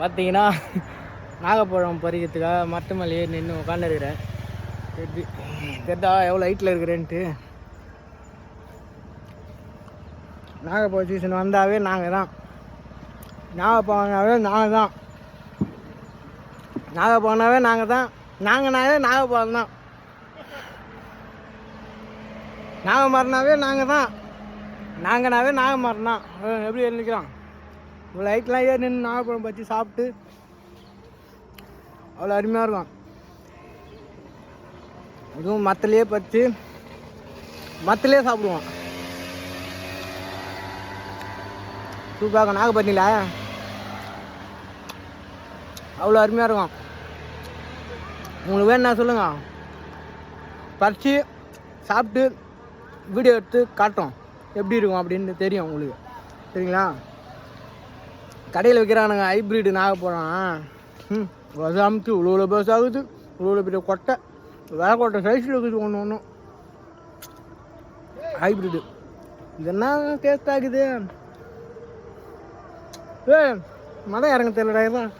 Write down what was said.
பார்த்தீங்கன்னா நாகப்பழம் பறிக்கிறதுக்காக மரத்து மேலேயே நின்று உட்காந்துருக்கிறேன் தெரிஞ்சு தெரிதா எவ்வளோ ஹைட்டில் இருக்கிறேன்ட்டு. நாகப்பழம் சீசன் வந்தாவே நாங்கள் தான் நாகப்பழம்னாவே நாங்கள் தான் நாகப்பழம்னாவே நாங்கள் தான் நாங்கள்னாவே நாகப்பழம் தான். நாகமரம்னாவே நாங்கள் தான் நாங்கனாவே நாகமரம் தான். எப்படி இருந்துக்கலாம் லைட்லாம் ஏறி நின்று நாகப்பழம் பற்றி சாப்பிட்டு அவ்வளோ அருமையாக இருக்கும். இதுவும் மத்திலே பறித்து மத்திலே சாப்பிடுவோம். சூப்பாக நாகப்பட்டினில அவ்வளோ அருமையாக இருக்கும். உங்களுக்கு வேணும்னா சொல்லுங்க. பறித்து சாப்பிட்டு வீடியோ எடுத்து காட்டும் எப்படி இருக்கும் அப்படின்னு தெரியும் உங்களுக்கு. சரிங்களா? கடையில் விற்கிறானுங்க ஹைப்ரிடு நாகப்பழம் ம் வசாமிச்சு இவ்வளோ இவ்வளோ பஸ் ஆகுது. இவ்வளோ இவ்வளோ பெரிய கொட்டை. வேலை கொட்டை சைஸில் இருக்குது ஒன்று ஒன்றும் ஹைப்ரிட்டு இது என்ன டேஸ்ட் ஆகுது? ஏ மழை இறங்க தெரியல தான்